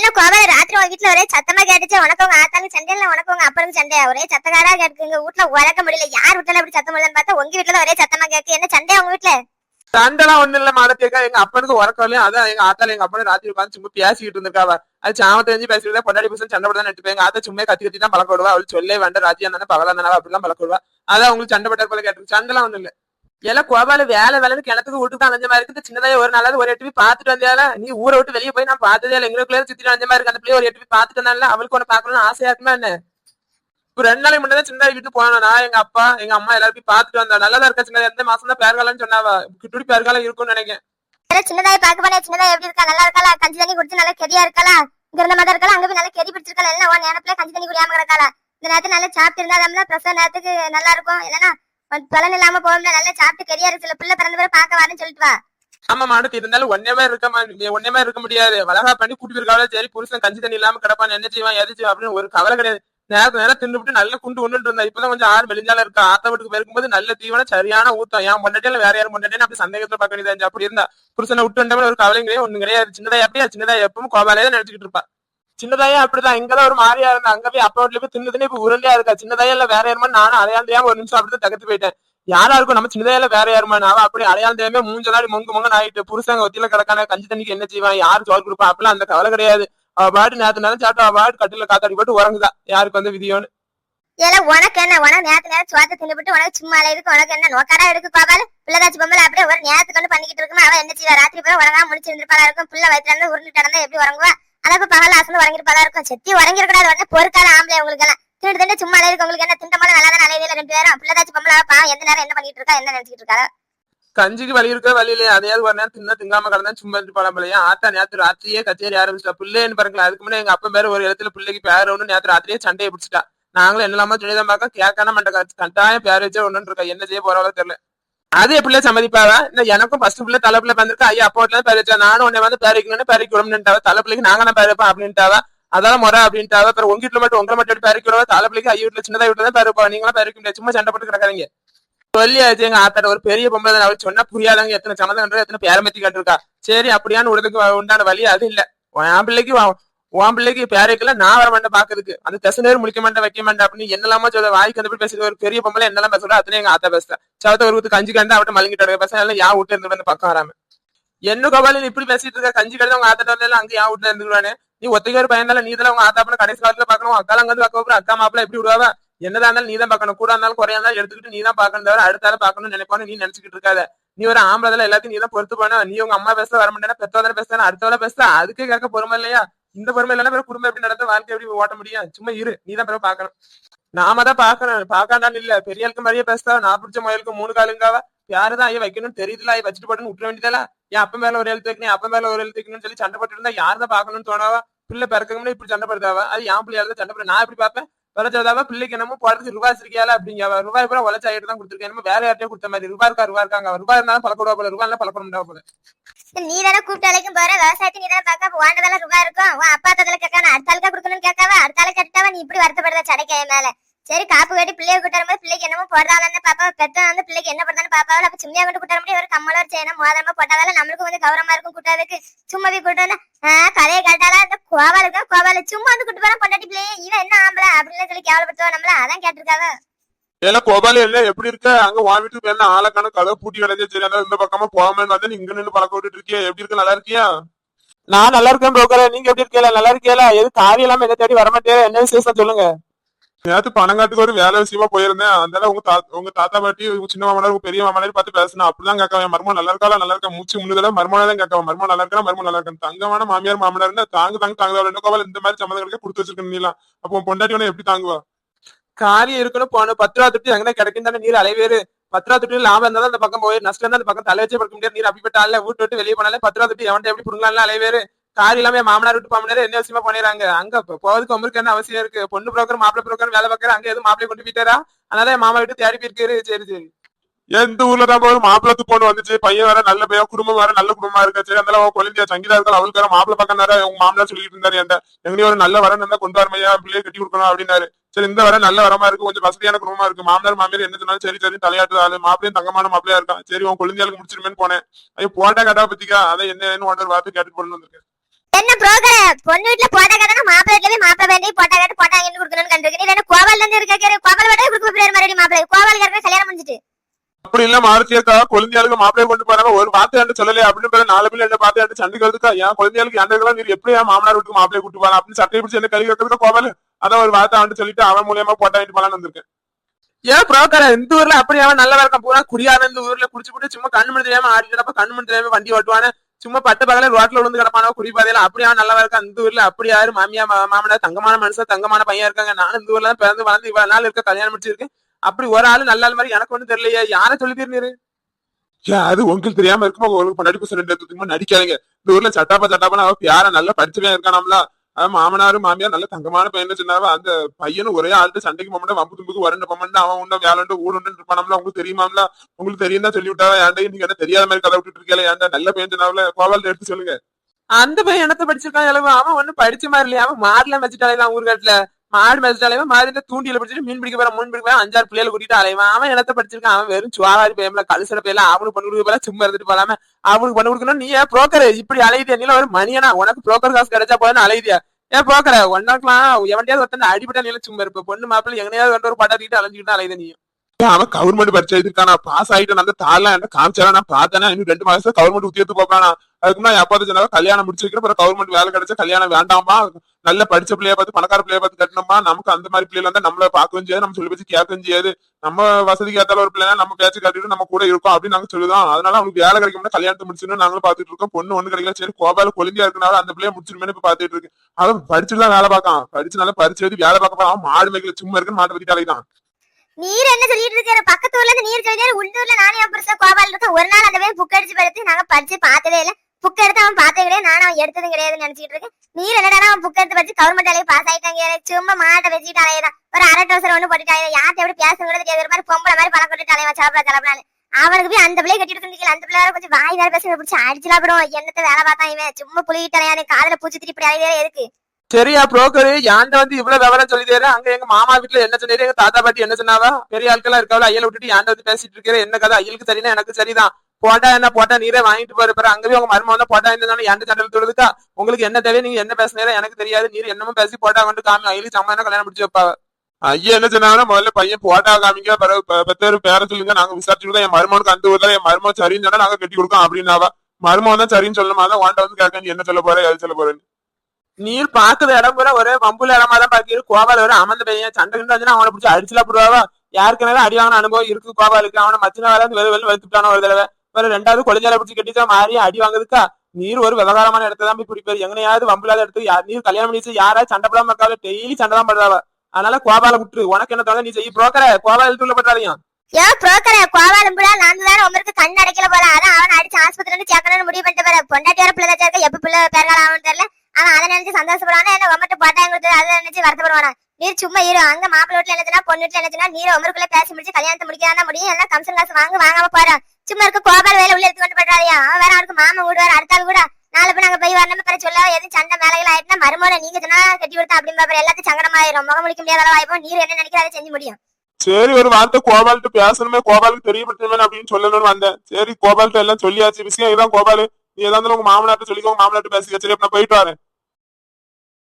என்ன கோபால ராத்திரி உங்க வீட்டுல ஒரே சத்தமா கேட்டுச்சு. உனக்கு உங்க ஆத்தாங்க சண்டை இல்ல உனக்கு உங்க அப்பனுக்கு சண்டையா ஒரே சத்தக்காரா கேட்டுங்க வீட்டுல உழக்க முடியல. யார் வீட்டுல அப்படி சத்தம் இல்லைன்னு பார்த்தா உங்க வீட்டுல ஒரே சத்தமா கேக்கு என்ன சண்டையா உங்க வீட்டுல சண்டைலாம் ஒண்ணு இல்ல மாடத்தேக்கா எங்க அப்பனுக்கு உறக்கம் இல்லையா? அதான் எங்க ஆத்தால எங்க அப்பனு ராத்திரி உட்காந்து சும்மா பேசிக்கிட்டு இருந்திருக்காவ. அது சாமத்தை தெரிஞ்சு பேசிட்டு பொண்டாடி பசங்க சண்டை போட்டு நட்டு எங்க ஆத்தா சும்மா கத்தி கத்தி தான் பழக்க விடுவா. அவள் சொல்லே வேண்டாம். ராத்திரி இருந்தானே பகலா இருந்தானே அப்படிலாம் பழக்க விடுவா. அதான் உங்களுக்கு சண்டை போட்டார் போல கேட்டு சண்டைலாம் ஒண்ணு இல்ல. எல்லாம் கோபால வேலை வேலைன்னு கிணத்துக்கு வீட்டுக்கு அலைஞ்ச மாதிரி இருக்குது. சின்னதாய ஒரு நாளாவது ஒரு எட்டு போய் பாத்துட்டு வந்தால. நீ ஊரை விட்டு வெளியே போய் நான் பார்த்ததே இல்லை. எங்களுக்குள்ள சுத்திட்டு வந்த மாதிரி இருக்கு அந்த பிள்ளைய ஒரு எட்டு போய் பாத்துட்டு வந்தால அவளுக்கு ஒன்று பாக்கணும்னு ஆசையா இருக்குமா என்ன? ஒரு ரெண்டு நாளைக்கு முன்னாடி சின்னதாய் வீட்டு போனோம் நான் எங்க அப்பா எங்க அம்மா எல்லாரும் போய் பாத்துட்டு வந்தா. நல்லதா இருக்கா சின்ன எந்த மாசம் தான் பேர்காலம்னு சொன்னாவா? கிட்டுடி பேர்காலம் இருக்கும்னு நினைக்கிறேன். சின்னதாய் பார்க்க போனே. சின்னதா எப்படி இருக்கா? நல்லா இருக்காளா? கஞ்சி தண்ணி குடிச்சு நல்லா கெதியா இருக்காளா? இங்க இருந்த மாதிரி இருக்கலாம் அங்க போய் நல்லா கெதி பிடிச்சிருக்கலாம் எல்லாம் உன் நேரத்துல கஞ்சி தண்ணி குடியாம இருக்காளா இந்த நேரத்துல நல்லா சாப்பிட்டு இருந்தா நம்மள பிரசவ நேரத்துக்கு நல்லா இருக்கும். இல்லைன்னா பலன் இல்லாம போகும்ல நல்லா சாப்பிட்டு கெதியா சில பிள்ளை பிறந்த பிறகு பார்க்க வரேன்னு சொல்லிட்டு வா. ஆமா மாடத்து இருந்தாலும் ஒன்னே மாதிரி இருக்க மா- ஒன்னே இருக்க முடியாது. வளகா பண்ணி கூட்டி சரி புருஷன் கஞ்சி தண்ணி இல்லாம கிடப்பான் என்ன செய்வான் எது செய்வான் அப்படின்னு ஒரு கவலை கிடையாது. நேரத்து நேரம் தின்னுபிட்டு நல்ல குண்டு ஒண்ணு இருந்தா இப்பதான் கொஞ்சம் ஆறு வெளிஞ்சால இருக்கா ஆத்த வீட்டுக்கு போயிருக்கும்போது நல்ல தீவன சரியான ஊத்தம். ஏன் பொண்டாட்டியில வேற யாரும் பொண்டாட்டின்னு அப்படி சந்தேகத்துல பார்க்க வேண்டியது அப்படி இருந்தா புருஷனை விட்டு வந்தவன ஒரு கவலையும் கிடையாது. ஒண்ணு கிடையாது. சின்னதா எப்படியா சின்னதா எப்பவும் கோபாலே தான் நினைச்சுக்கிட்டு இருப்பா. சின்னதாயா அப்படிதான். இங்கதான் ஒரு மாதிரியா இருந்தா அங்க போய் அப்பா வீட்டுல போய் தின்னு இப்ப உருண்டையா இருக்கா? சின்னதாயா இல்ல வேற யாருமா? நானும் அடையாந்தியாம ஒரு நிமிஷம் அப்படிதான் தகத்து போயிட்டேன். யாரா இருக்கும் நம்ம சின்னதாயில வேற யாருமா? நான் அப்படி அடையாந்தியாமே மூஞ்ச நாடி மொங்கு மொங்கன்னு ஆயிட்டு புருஷங்க ஒத்தியில கிடக்கான கஞ்சி தண்ணிக்கு என்ன செய்வான் யாரு சோறு கொடுப்பா? அப்படிலாம் அந்த கவலை கிடையாது. அவ பாட்டு நேரத்து நேரம் சாப்பிட்டு அவ பாட்டு கட்டில காத்தாடி போட்டு உறங்குதா? யாருக்கு வந்து விதியோன்னு? ஏல உனக்கு என்ன? உனக்கு நேரத்து நேரம் சுவாத்த தின்னுபிட்டு உனக்கு சும்மா இருக்கு உனக்கு என்ன? நோக்காரா இருக்கு கோபால் பிள்ளைதாச்சு பொம்பளை அப்படியே ஒரு நேரத்துக்கு வந்து பண்ணிக்கிட்டு இருக்குமா? அவ என்ன செய்வா? ராத்திரி போய் உறங்கா முடிச்சிருந்திருப்பாளா இருக்கும்? பிள்ளை வயிற்றுல இருந்து உருண்டு கிடந்தா எப்படி உறங்குவா? அழகு பகல் ஆசந்து உறங்கிருப்பாளா இருக்கும். செத்தி உறங்கிருக்கூடாது உடனே பொறுக்காத ஆம்பளை உங்களுக்கு எல்லாம் திண்டு திண்டு சும்மா அலையுது உங்களுக்கு என்ன திண்டமான நல்லா தான் அலையுது? ரெண்டு பேரும் பிள்ளைதாச்சும் பொம்பளை பாவம். எந்த நேரம் என்ன பண்ணிட்டு இருக்கா என்ன நினைச்சிட்டு இருக்கா கஞ்சிக்கு வழி இருக்க? வழி இல்லையா? அதையாவது ஒரு நேரம் தின்ன திங்காம கடந்தா சும்மா இருந்து பழம் பிள்ளையா ஆத்தா நேத்து ராத்திரியே கச்சேரி ஆரம்பிச்சிட்டா. பிள்ளைன்னு பாருங்களா அதுக்கு முன்னாடி எங்க அப்பா பேர் ஒரு இடத்துல பிள்ளைக்கு பேர் ஒண்ணு நேத்து ராத்திரியே சண்டையை பிடிச்சிட்டா. நாங்களும் என்னலாமா துணிதான் பார்க்க கேட்கான மண்ட கட்டாயம் பேர் வச்சே ஒண்ணுன்னு இருக்கா? என்ன செய்ய போறவளோ தெரியல. அது எப்படில சம்மதிப்பாவா? இந்த எனக்கும் ஃபர்ஸ்ட் பிள்ளை தலைப்புல பிள்ளை ஐயா அப்பா வீட்டுல பேர் நானும் உன்னை வந்து பேர் வைக்கணும்னு பேர் வைக்கணும்னுட்டாவா? நாங்க தான் பேர் அப்படின்ட்டாவா? அதான் முறை அப்படின்ட்டாவா? அப்புறம் உங்க வீட்டுல மட்டும் உங்களை மட்டும் எப்படி பேர் வைக்கிறோம்? தலை பிள்ளைக்கு ஐயா வீட்டுல சின்னதா வீட்டுல தான் பேர் நீங்களும் பேர் முடியாது. சும்மா சண்டை போட்டு கிடக்காதீங்க. சொல்லியாச்சு எங்க ஆத்தாட்ட. ஒரு பெரிய பொம்பளை அவர் சொன்னா புரியாதவங்க எத்தனை சம்மந்தம் எத்தனை பேரமத்தி கட்டிருக்கா சரி அப்படியான்னு உடலுக்கு உண்டான வழி அது இல்ல. என் பிள்ளைக்கு உன் பிள்ளைக்கு பேரைக்குள்ள நான் வர மாட்டேன் பாக்குறதுக்கு. அந்த தசை நேரம் முடிக்க மாட்டேன் வைக்க மாட்டேன் அப்படின்னு என்னெல்லாமோ சொல்ல வாய்க்கு வந்து பேசுறது ஒரு பெரிய பொம்பளை என்னெல்லாம் பேசுறா அத்தனை எங்க ஆத்தா பேசுறேன் சவத்த ஒரு ஊத்து கஞ்சி கண்டு அவட்ட மலங்கிட்டு பேச எல்லாம் யா வீட்டுல இருந்து வந்து பக்கம் வராம. என்ன கோபாலி இப்படி பேசிட்டு இருக்க கஞ்சி கண்டு உங்க ஆத்தாட்ட வரல அங்க யா வீட்டுல இருந்துருவானே? நீ ஒத்தைக்கு ஒரு பையன் நீ தான் உங்க ஆத்தா பண்ண கடைசி காலத்துல பாக்கணும் அக்கா அங்க வந்து பார்க்க அக்கா மாப்பிள்ள எப்படி விடுவாவா? என்னதா இருந்தாலும் நீ தான் பாக்கணும் கூட இருந்தாலும் குறையா இருந்தாலும் எடுத்துக்கிட்டு நீ தான் பாக்கணும் தவிர அடுத்த பாக்கணும்னு நினைப்பானு நினைப்பான்னு நீ நினைச்சுக்கிட்டு இருக்காத. நீ ஒரு ஆம்பளை எல்லாத்தையும் நீ தான் பொறுத்து போனா நீ உங்க அம்மா பேச வர மாட்டேன்னா பெத்தவதான பேசுறா அடுத்தவள பேசுறா அதுக்கே கேட்க பொறுமை இல்லையா? இந்த பொறுமை இல்லைன்னா பிறகு குடும்பம் எப்படி நடத்த வாழ்க்கை எப்படி ஓட்ட முடியும்? சும்மா இரு. நீ தான் பிறகு பாக்கணும் நாம தான் பாக்கணும் பாக்காண்டான்னு இல்ல. பெரிய ஆளுக்கு மாதிரியே பேசுதா நான் பிடிச்ச முயலுக்கு மூணு காலுங்காவ யாருதான் ஐயா வைக்கணும் தெரியுதுல? ஐயா வச்சுட்டு போட்டுன்னு விட்டுற வேண்டியதா? என் அப்ப மேல ஒரு எழுத்து வைக்கணும். அப்ப மேல ஒரு எழுத்து வைக்கணும்னு சொல்லி சண்டை போட்டு இருந்தா யார் தான் பாக்கணும்னு தோணாவா? பிள்ளை பிறக்கணும்னு இப்படி சண்டை படுத்தாவா அது என் பிள்ளையால தான் சண்டை போட. நான் எப்படி பாப்பேன் விளைச்சதாவா பிள்ளைக்கு என்னமோ போறதுக்கு ரூபாய் வச்சிருக்கியால அப்படிங்க ரூபாய் பூரா உழைச்சாயிட்டு தான் கொடுத்துருக்கேன். என்னமோ வேற யார்ட்டையும் கொடுத்த மாதிரி. ரூபா இருக்கா ரூபா இருக்காங்க. ரூபாய் இருந்தாலும் பழக்கூடாது போல. ரூபாய் எல்லாம் பழக்கூடாது போல. நீ தானே கூப்பிட்டு அழைக்கும் போற விவசாயத்தை நீ தானே பார்க்க வாண்டதெல்லாம் சுகா இருக்கும். உன் அப்பா ததுல கேட்காம அடுத்த ஆளுக்கா கொடுக்கணும்னு கேட்காவ அடுத்த ஆளு கேட்டாவா நீ இப்படி வருத்தப்படுற சடைக்கைய மேல. சரி காப்பு கட்டி பிள்ளைய கூட்டம் போது பிள்ளைக்கு என்னமோ போடுறாங்கன்னு பாப்பா பெத்த வந்து பிள்ளைக்கு என்ன போடுறான்னு பாப்பாவில் அப்ப சும்மியா கொண்டு கூட்டாரு முடியும் ஒரு கம்மல ஒரு செய்யணும் மோதிரமா போட்டாதால நம்மளுக்கும் வந்து கௌரவமா இருக்கும் கூட்டாதுக்கு சும்மா போய் கூட்டு வந்தா கதையை கேட்டாலா இந்த கோவால இருக்கா? கோவால சும்மா வந்து கூட்டு போறா பொண்டாட்டி பிள்ளைய இவன் என்ன ஆம்பளை அப்படின்னு சொல்லி கேவலப்படுத்துவா நம்மள? அதான் கேட்டிருக்காவ. ஏன்னா கோபாலி இல்ல எப்படி இருக்க? அங்க உன் வீட்டுக்கு பேர்ல ஆளக்கான கதவு பூட்டி கிடந்தே சரி அந்த இந்த பக்கமா போகாம வந்து இங்க நின்று பழக்க விட்டுட்டு இருக்கியா. எப்படி இருக்க? நல்லா இருக்கியா? நான் நல்லா இருக்கேன் broker நீங்க எப்படி இருக்கீங்களா நல்லா இருக்கீங்களா? எது காரியம் இல்லாம எதை தேடி வரமாட்டேன் என்ன விசேஷம் சொல்லுங்க. நேத்து பணங்காட்டுக்கு ஒரு வேலை விஷயமா போயிருந்தேன். அதனால உங்க தாத்தா உங்க தாத்தா பாட்டி உங்க சின்ன மாமனார் உங்க பெரிய மாமனார் பார்த்து பேசணும் அப்படிதான் என் மர்மம் நல்லா இருக்கா நல்லா இருக்கா? மூச்சு முன்னுதல மர்மம் தான் கேட்கவன் மர்மம் நல்லா இருக்கா மர்மம் நல்லா இருக்கா தங்கமான மாமியார் மாமனார் தாங்க தாங்க தாங்க என்ன கோபால் இந்த மாதிரி சம்மந்தங்களுக்கு கொடுத்து வச்சிருக்கேன் நீலாம். அப்போ பொண்டாட்டி எப்படி தாங்குவா? காரியம் இருக்கணும் போகணும். பத்து ரூபா துட்டு அங்கே கிடைக்கும் தானே நீர் அலைவேறு பத்து ரூபா துட்டு லாபம் இருந்தாலும் அந்த பக்கம் போய் நஷ்டம் இருந்தால் அந்த பக்கம் தலை வச்சு படுக்க முடியாது. நீர் அப்படிப்பட்ட ஆள்ல வீட்டு விட்டு வெளியே போனாலே பத்து ரூபா துட்டு எவன்ட்டு எப்படி புடுங்கலாம் அலைவேறு கார் இல்லாம மாமனார் விட்டு மாமனார் என்ன விஷயமா பண்ணிடுறாங்க அங்க போறதுக்கு உங்களுக்கு என்ன அவசியம் இருக்கு. பொண்ணு புரோக்கர் மாப்பிள்ளை புரோக்கர் வேலை பார்க்கற அங்க எதுவும் மாப்பிள்ளை கொண்டு போயிட்டாரா? அதனால மாமா விட்டு தேடி போயிருக்காரு. சரி சரி. எந்த ஊர்ல தான் போய் மாப்பிள்ளத்து பொண்ணு வந்துச்சு. பையன் வேற நல்ல பையன் குடும்பம் வேற நல்ல குடும்பமா இருக்கா. சரி அந்த குழந்தையா சங்கீதா இருக்கா அவளுக்கு வேற பக்கம் நேரம் உங்க மாமனார் சொல்லிட்டு இருந்தாரு எந்த எங்களையும் ஒரு நல்ல வரன் இருந்தா கொண்டு வரமையா பிள்ளைய கட்டி கொடுக்கணும் அப்படின்னாரு. சரி இந்த வர நல்ல வரமா இருக்கு. கொஞ்சம் வசதியான குடும்பமா இருக்கு. மாமனார் மாமியார் என்ன சொன்னாலும் சரி சரி தலையாட்டு ஆளு மாப்பிளையும் தங்கமான மாப்பிளையா இருக்கான் சரி உன் குழந்தையாளுக்கு முடிச்சிருமேன்னு போனேன். ஐயோ போட்டா கேட்டா பத்திக்கா. அதை என்ன உடனே வார்த்தை கேட்டு போட்டு வந்திருக்கேன். என்ன புரோக்கர் பொண்ணு வீட்டுல போட்டா கேட்டா மாப்பிள்ள வீட்டுல போய் மாப்பிள்ள வேண்டி போட்டா கேட்டு போட்டாங்கன்னு கொடுக்கணும்னு கண்டிருக்கு நீ வேணா கோவால்ல இருந்து இருக்க கோவால் வேட்டா கொடுக்க போறாரு மறுபடியும் மாப்பிள்ளை. கோவால் கரெக்டா கல்யாணம் முடிஞ்சிட்டு. அப்படி இல்ல மாருத்தியக்கா குழந்தையாளுக்கு மாப்பிளைய கொண்டு போறாங்க. ஒரு வார்த்தை சொல்லலையே அப்படின்னு பிறகு நாலு பேர் என்ன பார்த்து சண்டிக்கிறதுக்கா என் குழந்தையாளுக்கு எந்த நீர் எப்படி என் மாமனார் வீட்டுக்கு மாப்பிளைய கூட்டு போகலாம் அப்படின்னு சட்டையை பிடிச்சி என்ன கறி வைக்கிறதுக்கு கோவல்? அதான் ஒரு வார்த்தை அவன் சொல்லிட்டு அவன் மூலியமா போட்டாயிட்டு போலான்னு வந்திருக்கேன். ஏன் புரோக்கர் இந்த ஊர்ல அப்படி அவன் நல்ல இருக்கான். பூரா குடியார இந்த ஊர்ல குடிச்சு போட்டு சும்மா கண்ணு மணி தெரியாம ஆடிட்டப்ப கண்ணு மணி தெரியாம வண்டி ஓட்டுவானே. சும்மா பட்டு பகல ரோட்ல விழுந்து கிடப்பானோ குடி அப்படி அவன் நல்லா இருக்கான். இந்த ஊர்ல அப்படி யாரு? மாமியா மா- மாமனார் தங்கமான மனுஷன் தங்கமான பையன் இருக்காங்க. நானும் இந்த ஊர்ல தான் பிறந்து வளர்ந்து இவ்வளவு நாள் இருக்க கல்யாணம் முடிச்சிருக்கேன். அப்படி ஒரு ஆளு நல்ல ஆள் மாதிரி எனக்கு ஒண்ணும் தெரியலையே. யாரை சொல்லி தெரிஞ்சு ஏன் அது உங்களுக்கு தெரியாம இருக்குமா? உங்களுக்கு ரெண்டு பேத்துக்குமா நடிக்காதீங்க. இந்த ஊர்ல சட்டாப்பா சட்டாப்பா அவ யார நல்லா படிச்சவன் இருக்கானாம்ல அவன் மாமனாரு மாமியார் நல்ல தங்கமான பையன் சொன்னாவ. அந்த பையனும் ஒரே ஆள்கிட்ட சண்டைக்கு போமாட்டா வம்பு தும்புக்கு வரண்டு போமாட்டா அவன் உண்ட வேலைண்டு ஊடுண்டு இருப்பானாம்ல உங்களுக்கு தெரியுமாம்ல? உங்களுக்கு தெரியும் தான் சொல்லி விட்டாவா. ஏன்டா நீங்க என்ன தெரியாத மாதிரி கதை விட்டுட்டு இருக்கீங்களா ஏன்டா நல்ல பையன் சொன்னாவில? கோவால் எடுத்து சொல்லுங்க. அந்த பையன் என்னத்த படிச்சிருக்கான் அவன் ஒண்ணும் படிச்ச மாதிரி இல்லையா. அவன் மாடுல வச்சுட்டாலே ஊர்காட்டுல. மாடு மேய்ச்சிட்டாலே மாதிரி தூண்டியில பிடிச்சிட்டு மீன் பிடிக்க போற மீன் பிடிக்க போற அஞ்சாறு பிள்ளைகளை கூட்டிட்டு அலைவான். அவன் என்னத்த படிச்சிருக்கான்? அவன் வெறும் சுவாரி பேம்ல கழுசட பையல அவனுக்கு பண்ணி கொடுக்க போல சும்மா இருந்துட்டு போலாம அவனுக்கு பண்ணி கொடுக்கணும் நீ ஏன் புரோக்கர் இப்படி அலையுதியா? நீல ஒரு மணியனா? உனக்கு புரோக்கர் காசு கிடைச்சா போதுன்னு அலையுதியா? ஏன் புரோக்கர் ஒன்னாக்கலாம் எவன்டையாவது ஒருத்தன் அடிபட்ட நீல சும்மா இருப்ப. பொண்ணு மாப்பிள்ள எங்கனையாவது வந்து ஒரு பட்டாத்திட்டு அலைஞ்சுக்கிட்டு அலையுத நீ அவன் கவர்மெண்ட் பரிச்சை எழுதிருக்கானா பாஸ் ஆயிட்டு அந்த தாள்லாம் என்ன காமிச்சாரா நான் பார்த்தேன்னா இன்னும் ரெண்டு மாசம் கவர்மெண்ட் உத்தியத்து போப்பானா அதுக்கு நான் எப்போது சொன்னா கல்யாணம் முடிச்சு அப்புறம் கவர்மெண்ட் வேலை கிடைச்சா கல்யாணம் வேண்டாமா நல்ல படிச்ச பிள்ளைய பார்த்து பணக்கார பிள்ளைய பார்த்து கட்டணுமா நமக்கு அந்த மாதிரி பிள்ளைல இருந்தா நம்மள பார்க்கவும் செய்யாது நம்ம சொல்லி பேச்சு கேட்கவும் செய்யாது. நம்ம வசதிக்கு ஏத்தால ஒரு பிள்ளைனா நம்ம பேச்சு கட்டிட்டு நம்ம கூட இருக்கோம் அப்படின்னு நாங்க சொல்லுதான் அதனால அவங்களுக்கு வேலை கிடைக்கும்னா கல்யாணத்தை முடிச்சுன்னு நாங்களும் பாத்துட்டு இருக்கோம். பொண்ணு ஒண்ணு கிடைக்கல சரி கோபால கொலிந்தியா இருக்கனால அந்த பிள்ளைய முடிச்சிருமே இப்ப பாத்துட்டு இருக்கு. அவன் படிச்சுட்டு தான் வேலை பார்க்கான். படிச்சு நல்லா படிச்சு எழுதி வேலை பார்க்க போறான். மாடு மேய்க்கல சும்மா இருக்குன்னு மாட்டை பத்தி அலைதான் நீர் என்ன சொல்லிட்டு இருக்காரு? பக்கத்து ஊர்ல இருந்து நீர் சொல்லிட்டு உள்ளூர்ல நானே பெருசா புருஷன் கோபால் இருக்கேன் ஒரு நாள் அந்த புக் அடிச்சு படுத்து நாங்க படிச்சு பார்த்ததே இல்லை. புக் எடுத்து அவன் பார்த்தது கிடையாது நானும் அவன் எடுத்ததும் கிடையாதுன்னு நினைச்சிட்டு இருக்கேன். நீர் என்னடா அவன் புக் எடுத்து வச்சு கவர்மெண்ட் வேலையை பாஸ் ஆயிட்டாங்க சும்மா மாட்டை வச்சுட்டு அலையதான் ஒரு அரை டோசர் ஒண்ணு போட்டுட்டாங்க யார்கிட்ட எப்படி பேசணும் கூட தெரியாது. ஒரு மாதிரி பொம்பளை மாதிரி பழம் கொண்டு அலைவா சலப்பா சலப்பலான்னு அவனுக்கு போய் அந்த பிள்ளைய கட்டிட்டு இருந்தீங்க அந்த பிள்ளை கொஞ்சம் வாய் வேற பேச பிடிச்சி அடிச்சுலாம் போடும் என்னத்தை வேலை பார்த்தா இவன்? சும்மா புளியிட்டு காதல காதுல பூச்சி திருப்பி அலையவே எதுக்கு? சரியா புரோக்கர் யாண்ட வந்து இவ்வளவு விவரம் சொல்லி தர அங்க எங்க மாமா வீட்டுல என்ன சொன்னாரு? எங்க தாத்தா பாட்டி என்ன சொன்னாவா? பெரிய ஆட்களா இருக்காவல ஐயல விட்டுட்டு யாண்ட வந்து பேசிட்டு இருக்கிற? என்ன கதை? ஐயலுக்கு சரினா எனக்கு சரிதான். போட்டா என்ன? போட்டா நீரே வாங்கிட்டு போற பாரு அங்கவே உங்க மருமக வந்து போட்டா இருந்தாலும் எந்த சண்டல் தொழுதுக்கா உங்களுக்கு என்ன தேவை நீங்க என்ன பேசுனீங்க எனக்கு தெரியாது. நீர் என்னமோ பேசி போட்டா கொண்டு காமி ஐயலுக்கு சம்மந்தம் கல்யாணம் முடிச்சு வைப்பாவ ஐயா என்ன சொன்னாங்கன்னா முதல்ல பையன் போட்டா காமிங்க பிறகு பெ- பெத்தேரு பேர சொல்லுங்க நாங்க விசாரிச்சுட்டு என் மருமனுக்கு அந்த ஊர்ல என் மருமன் சரின்னு சொன்னா நாங்க கட்டி கொடுக்கோம் அப்படின்னாவா? மருமன் தான் சரின்னு சொல்லணுமா தான் வாண்ட வந்து கேட்க என்ன சொல்ல போற எது சொல்ல போறேன்னு. நீர் பாக்குற இடம் பூரா ஒரே வம்புல இடமா தான் பாக்கிரு கோபால வர அமர்ந்த பையன். சண்டை கிண்டு வந்துன்னா அவனை பிடிச்சி அடிச்சுலாம் போடுவாவா? யாருக்குனாலும் அடி வாங்கின அனுபவம் இருக்கு கோபாலுக்கு அவனை மச்சின வேலை வெளு வெளு வெளுத்துட்டான ஒரு தடவை. வேற ரெண்டாவது கொலைஞ்சால பிடிச்சி கட்டிதான் மாறி அடி வாங்குதுக்கா நீர் ஒரு விவகாரமான இடத்த தான் போய் குடிப்பாரு எங்கனையாவது வம்புலாத இடத்துக்கு நீர் கல்யாணம் பண்ணி யாராவது சண்டை போடாம இருக்காவ? டெய்லி சண்டை தான் பண்றாவ அதனால கோபால விட்டுரு. உனக்கு என்ன தோணு நீ செய்ய புரோக்கர கோபால எழுத்துல பண்றாதையும் யோ புரோக்கர கோபால புறா நான் வேற உங்களுக்கு கண் அடைக்கல போல. அதான் அவன் அடிச்சு ஆஸ்பத்திரி வந்து சேர்க்கணும்னு முடிவு பண்ணிட்டு போற பொண்டாட்டி வர பிள்ளை சேர்க்க எப்ப பிள்ளை பேரகால ஆகும் தெரியல. அவன் அதை நினைச்சு சந்தோஷப்படுவானா? என்ன உமட்டு பாட்டா எங்களுக்கு அதை நினைச்சு வருத்தப்படுவானா? நீர் சும்மா இரு. அங்க மாப்பிள்ள வீட்டுல என்னச்சுன்னா பொண்ணு வீட்டுல என்னச்சுன்னா நீர் உமருக்குள்ள பேசி முடிச்சு கல்யாணத்தை முடிக்காதான் முடியும். எல்லாம் கம்சன் காசு வாங்க வாங்காம போறான் சும்மா இருக்க கோபால் வேலை உள்ள எடுத்து கொண்டு பண்றாரியா அவன் வேற அவருக்கு மாமா வீடு வேற அடுத்தாள் கூட. நாலு பேர் நாங்க போய் வரணும் பிற சொல்ல எதுவும் சண்டை மேலைகள் ஆயிட்டுனா மறுமுறை நீங்க சொன்னா கட்டி கொடுத்தா அப்படின்னு பாப்பா எல்லாத்தையும் சங்கடமாயிரும். முகம் முடிக்க முடியாத அளவு ஆயிப்போம். நீர் என்ன நினைக்கிற அதை செஞ்சு முடியும். சரி ஒரு வார்த்தை கோபால்கிட்ட பேசணுமே. கோபாலுக்கு தெரியப்படுத்தணுமே அப்படின்னு சொல்லணும்னு வந்தேன். சரி கோபால்கிட்ட எல்லாம் சொல்லியாச்சு. விஷயம் இதான் கோபால். நீ ஏதாவது உங்க மாமனாட்ட சொல்லிக்கோ உங்க பேசி பேசிக்க. சரி நான் போயிட்டு வரேன்.